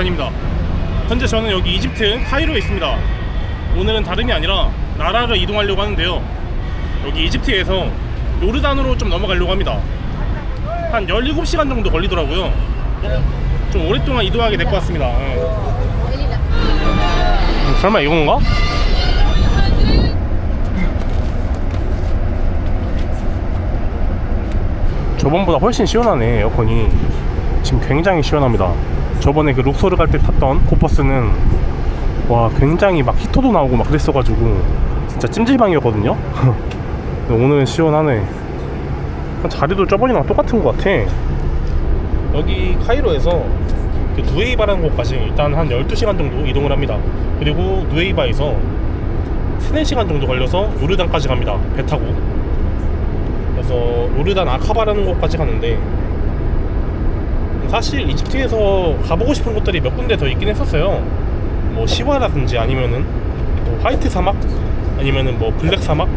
미탄입니다. 현재 저는 여기 이집트 카이로에 있습니다. 오늘은 다름이 아니라 나라를 이동하려고 하는데요. 여기 이집트에서 요르단으로 좀 넘어가려고 합니다. 한 17시간 정도 걸리더라고요. 좀 오랫동안 이동하게 될 것 같습니다. 예. 음, 설마 이건가? 저번보다 훨씬 시원하네 에어컨이. 지금 굉장히 시원합니다 저번에 그 룩소르 갈 때 탔던 코퍼스는 와 굉장히 막 히터도 나오고 막 그랬어가지고 진짜 찜질방이었거든요? 오늘은 시원하네. 자리도 저번이랑 똑같은 것 같아. 여기 카이로에서 그 누에이바라는 곳까지 일단 한 12시간 정도 이동을 합니다. 그리고 누에이바에서 3, 4시간 정도 걸려서 요르단까지 갑니다. 배 타고. 그래서 요르단 아카바라는 곳까지 가는데 사실 이집트에서 가보고 싶은 곳들이 몇 군데 더 있긴 했었어요. 뭐 시와라든지 아니면은 뭐 화이트 사막 아니면은 뭐 블랙 사막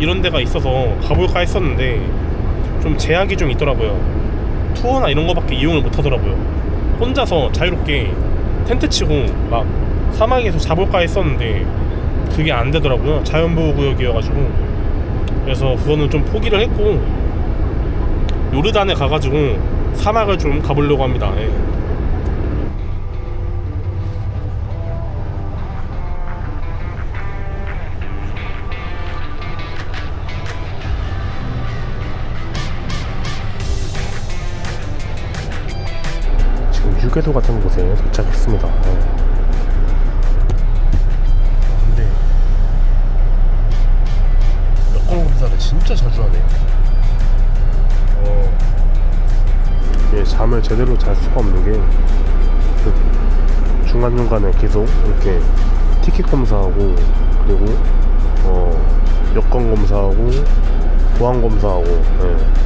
이런 데가 있어서 가볼까 했었는데 좀 제약이 좀 있더라고요. 투어나 이런 거밖에 이용을 못 하더라고요. 혼자서 자유롭게 텐트 치고 막 사막에서 자볼까 했었는데 그게 안 되더라고요. 자연보호 구역이어가지고 그래서 그거는 좀 포기를 했고 요르단에 가가지고 사막을 좀 가보려고 합니다. 예. 지금 유괴도 같은 곳에 도착했습니다. 예. 근데 여권 검사를 진짜 자주 하네. 어. 잠을 제대로 잘 수가 없는 게 그 중간중간에 계속 이렇게 티켓 검사하고 그리고 어 여권 검사하고 보안 검사하고 예.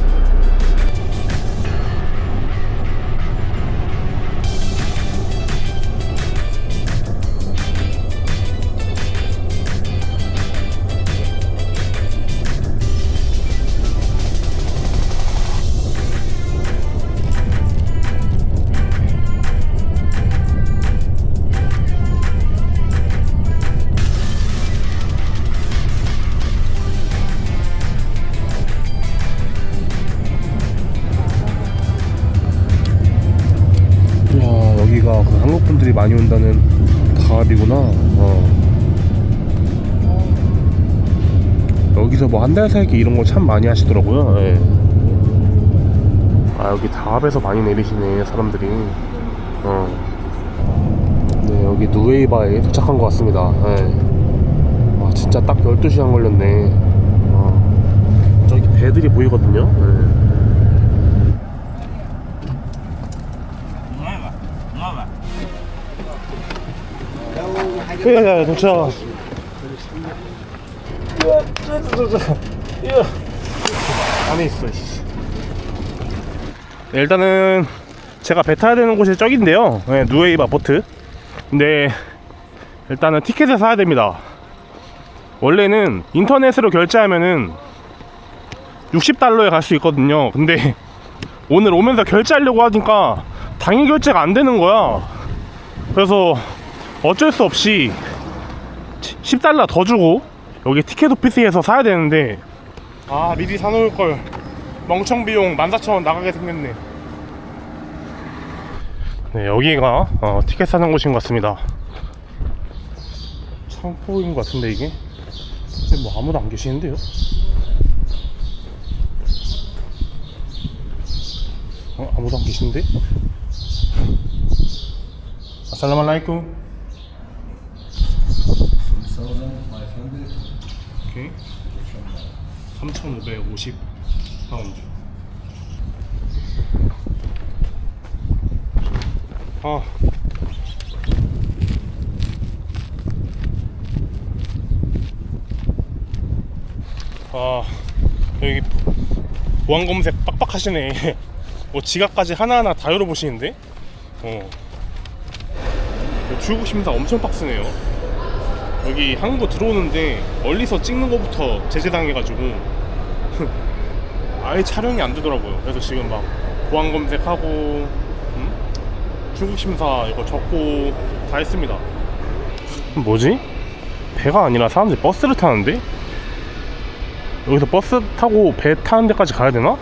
여기서 뭐 한 달 살기 이런 거 참 많이 하시더라고요. 예. 아 여기 다합에서 많이 내리시네 사람들이. 어. 네 여기 누에이바에 도착한 것 같습니다. 예. 와 진짜 딱 12시간 걸렸네. 어. 저기 배들이 보이거든요. 예. 야야야 도 착 안에 있어 씨. 네, 일단은 제가 배 타야 되는 곳이 저긴데요. 네, 누에이바 보트. 근데 일단은 티켓을 사야 됩니다. 원래는 인터넷으로 결제하면은 60달러에 갈 수 있거든요. 근데 오늘 오면서 결제하려고 하니까 당일 결제가 안 되는 거야. 그래서 어쩔 수 없이 10달러 더 주고 여기 티켓 오피스에서 사야 되는데. 아 미리 사놓을 걸. 멍청 비용 14,000원 나가게 생겼네. 네 여기가 어, 티켓 사는 곳인 것 같습니다. 창고인 것 같은데 이게? 근데 뭐 아무도 안 계시는데요? 어, 아무도 안 계신데? 아살라말라이쿰 오케이 3,550 파운드 아 아, 여기 보안 검색 빡빡하시네. 뭐 지갑까지 하나하나 다 열어보시는데? 어. 출국 심사 엄청 빡세네요. 여기 한국 들어오는데 멀리서 찍는 것부터 제재당해가지고 아예 촬영이 안 되더라고요. 그래서 지금 막 보안 검색하고 음? 출국 심사 이거 적고 다 했습니다. 뭐지? 배가 아니라 사람들이 버스를 타는데? 여기서 버스 타고 배 타는 데까지 가야 되나?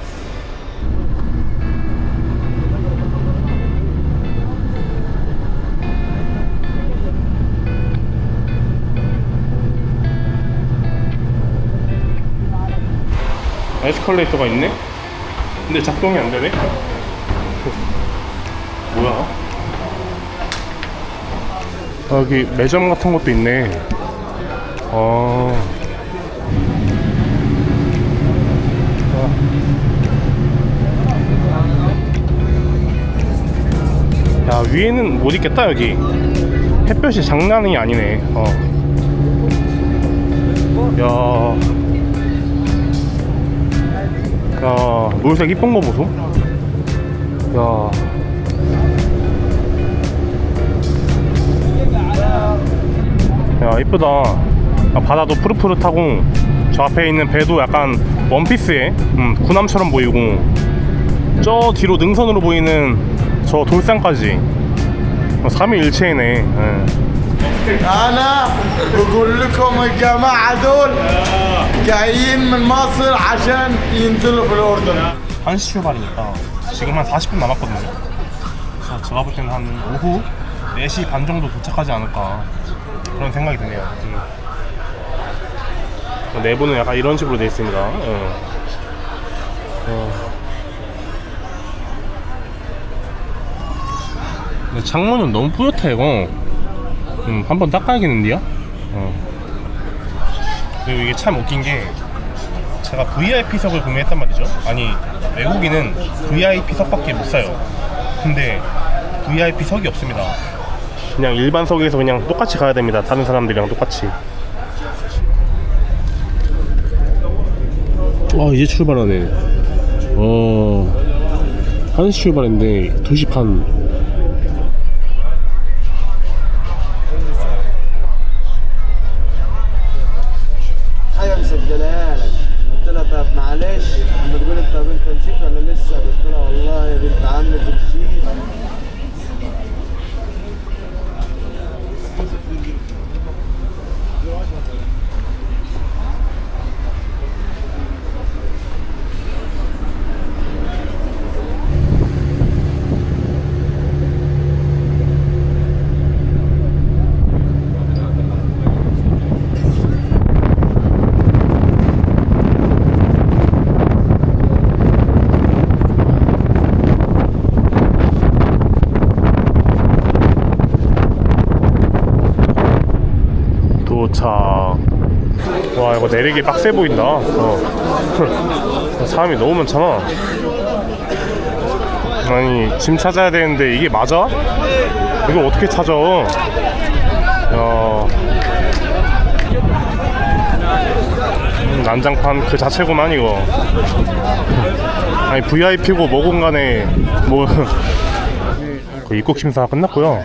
에스컬레이터가 있네? 근데 작동이 안 되네? 뭐야? 여기 매점 같은 것도 있네. 어. 야 위에는 못 있겠다 여기. 햇볕이 장난이 아니네. 어. 야. 야 물색 이쁜 거 보소. 야. 야 이쁘다 아, 바다도 푸릇푸릇하고 저 앞에 있는 배도 약간 원피스에 음, 구남처럼 보이고 저 뒤로 능선으로 보이는 저 돌산까지 3위일체이네 예. انا بقول لكم الجماعه دول جايين من مصر عشان ينزلوا في الاردن 1시 출발이니까 지금 한 40분 남았거든요 그래서 제가 볼 때는 한 오후 4시 반 정도 도착하지 않을까 그런 생각이 드네요 음. 내부는 약간 이런 식으로 되어 있습니다 예. 어. 근데 창문은 너무 뿌옇다 이거 음, 한번 닦아야겠는데요? 어. 그리고 이게 참 웃긴 게 제가 VIP석을 구매했단 말이죠. 아니 외국인은 VIP석밖에 못 사요. 근데 VIP석이 없습니다. 그냥 일반석에서 그냥 똑같이 가야 됩니다. 다른 사람들이랑 똑같이. 와 이제 출발하네. 어 1시 출발인데 2시 반. 도착. 와 이거 내리기 빡세 보인다. 어. 사람이 너무 많잖아. 아니 짐 찾아야 되는데 이게 맞아? 이걸 어떻게 찾아? 야. 음, 난장판 그 자체구만 이거. 아니 VIP고 뭐건 간에 뭐 그 입국 심사 끝났고요.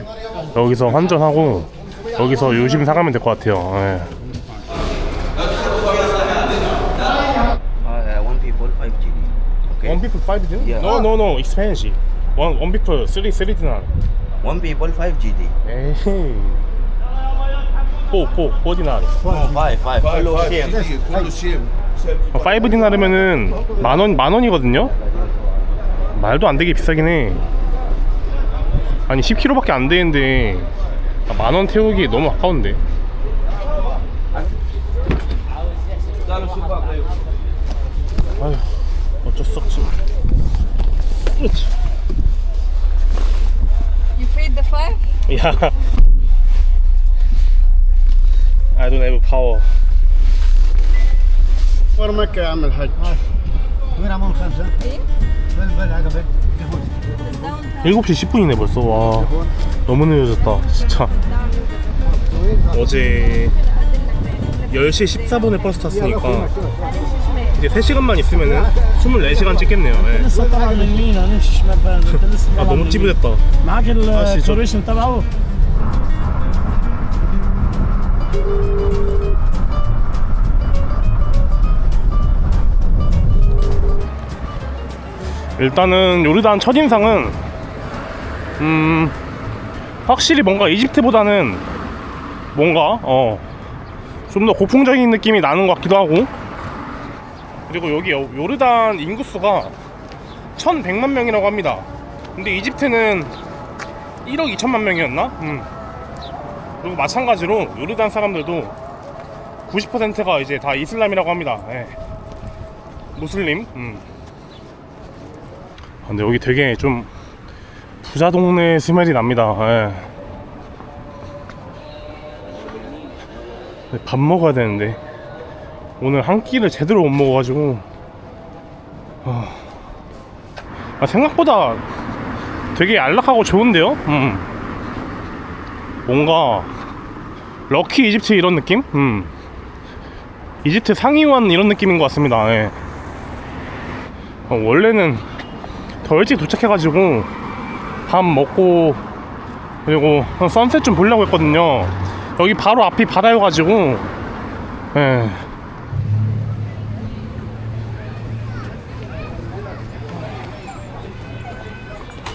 여기서 환전하고 여기서 요심 사가면 될 것 같아요. 예. Uh, one people, five GD. Okay. One people five dinar? Yeah. No, no, no, expensive. One one people three three dinar. One people, five GD. 에이. four four four dinar. Oh, five, five. Follow same. 어, five 디나르면은 만원 만 원이거든요. 말도 안 되게 비싸긴 해. 아니 10kg밖에 안 되는데 아, 만 원 태우기 너무 아까운데. 아휴 어쩔 수 없지. 그렇지. You paid the five? Yeah. I don't have power. صور مكه يا عم الحاج وين عمون خمسه؟ ايه؟ بل بل عقبال 7시 10분이네 벌써. 와. 너무 늦어졌다. 진짜. 어제 10시 14분에 버스 탔으니까 이제 3시간만 있으면은 24시간 찍겠네요. 예. لسه طالع من مينا نمشي شمال بلد انت لسه 아 طالع 너무 من 찌부됐다. مينا. معك آه، شي جد. التوريشن تبعه 일단은 요르단 첫인상은 음 확실히 뭔가 이집트보다는 뭔가 어 좀 더 고풍적인 느낌이 나는 것 같기도 하고 그리고 여기 요- 요르단 인구수가 1100만 명이라고 합니다 근데 이집트는 1억 2천만 명이었나? 음. 그리고 마찬가지로 요르단 사람들도 90%가 이제 다 이슬람이라고 합니다 예. 무슬림 음. 아, 근데 여기 되게 좀 부자 동네 스멜이 납니다 예. 밥 먹어야 되는데 오늘 한 끼를 제대로 못 먹어가지고 아, 아, 생각보다 되게 안락하고 좋은데요? 음. 뭔가 럭키 이집트 이런 느낌? 음. 이집트 상위원 이런 느낌인 것 같습니다. 예. 어, 원래는 더 일찍 도착해가지고 밥 먹고 그리고 선셋 좀 보려고 했거든요. 여기 바로 앞이 바다여가지고 예.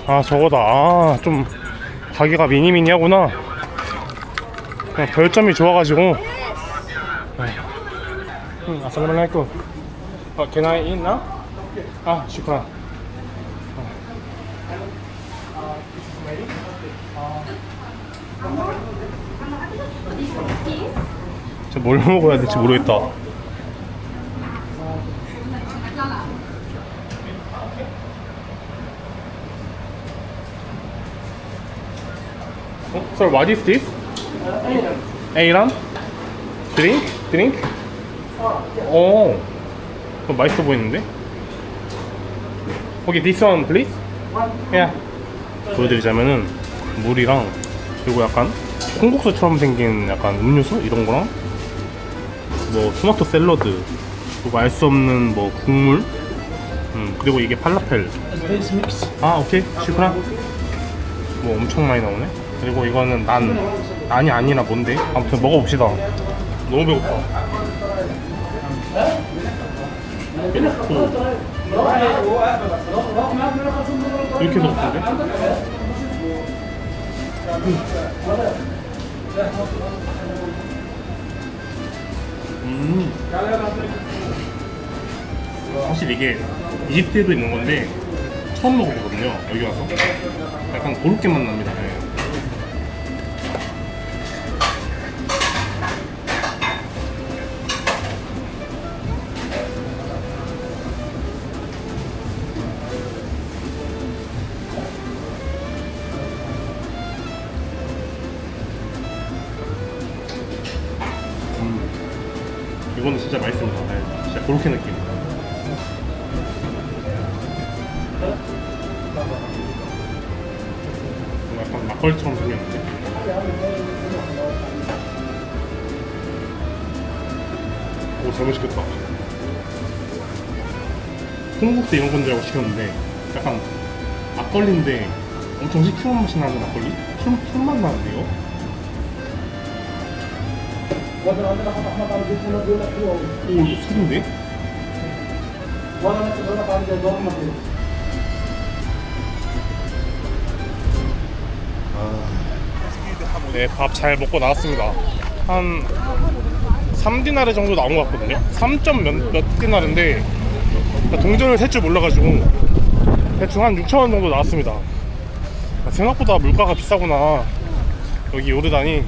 아 저거다 아 좀 가게가 미니미니하구나 별점이 좋아가지고 응, 아살라말라이쿰 어, can I eat now? 아 슈크란 뭘 먹어야 될지 모르겠다 어? Sir, what is this? 에이란? 드링크? 드링크? 오, 그거 맛있어 보이는데? 오케이, this one, please? Yeah. 보여드리자면은 물이랑 그리고 약간 콩국수처럼 생긴 약간 음료수 이런 거랑 뭐 토마토 샐러드 그리고 알 수 없는 뭐 국물 음 그리고 이게 팔라펠. 아 오케이 슈크란 뭐 엄청 많이 나오네 그리고 이거는 난 난이 아니라 뭔데 아무튼 먹어봅시다 너무 배고파 오. 이렇게 먹던데 음. 사실 이게 이집트에도 있는 건데 처음 먹어보거든요 여기 와서. 약간 고르게 맛납니다. 네. 막걸리처럼 생겼는데 오 잘 맛있겠다 콩국수 이런 건 줄 알고 시켰는데 약간 막걸리인데 엄청 시큼한 맛이 나는 막걸리? 술, 술맛 나는데요? 오 이거 술인데? 네, 밥 잘 먹고 나왔습니다. 한 3디나르 정도 나온 것 같거든요. 3점 몇, 몇 디나르인데 동전을 셀 줄 몰라가지고 대충 한 6천 원 정도 나왔습니다. 아, 생각보다 물가가 비싸구나. 여기 요르단이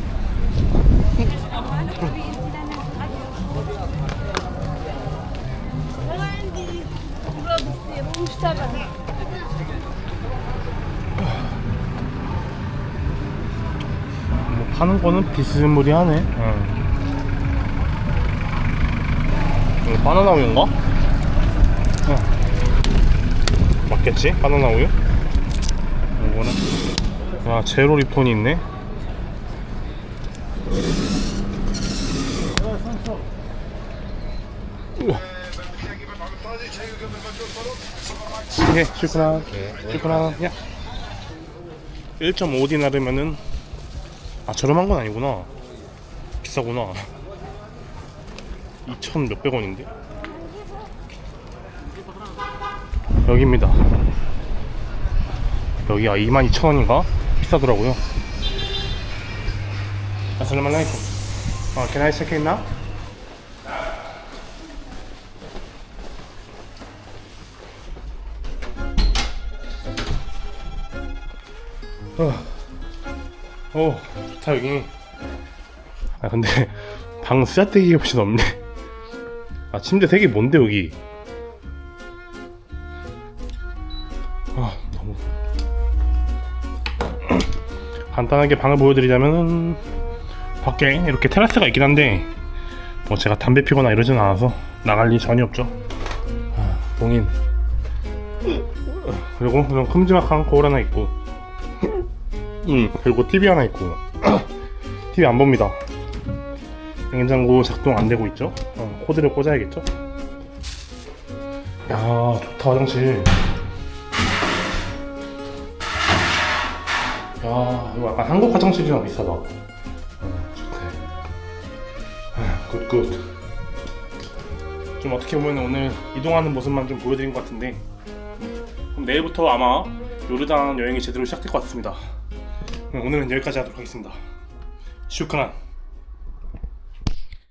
파는 거는 비스무리하네. 응. 이거 바나나 우유인가? 응. 맞겠지? 바나나 우유? 이거는 아 제로 립톤이 있네. 우와. 예. 슈크란. 야. 1.5디나르면은 아 저렴한 건 아니구나. 비싸구나. 2천 몇백 원인데? 여기입니다. 여기가 22,000원인가? 비싸더라고요. Assalamualaikum. Oh, can I check in now? 어, 오, 좋다 여기. 아 근데 방 쓰자떼기 없이 없네. 아 침대 세개 뭔데 여기? 아 너무 간단하게 방을 보여드리자면은 밖에 이렇게 테라스가 있긴 한데 뭐 제가 담배 피거나 이러진 않아서 나갈 일 전혀 없죠. 아, 봉인. 그리고 이런 큼지막한 거울 하나 있고, 음 그리고 TV 하나 있고, TV 안 봅니다. 냉장고 작동 안 되고 있죠? 어, 코드를 꽂아야겠죠? 야 좋다 화장실. 야 이거 약간 한국 화장실이랑 비슷하다. 어, 좋대. 아, 굿 굿. 좀 어떻게 보면 오늘 이동하는 모습만 좀 보여드린 것 같은데 그럼 내일부터 아마 요르단 여행이 제대로 시작될 것 같습니다. 오늘은 여기까지 하도록 하겠습니다. 슈크란.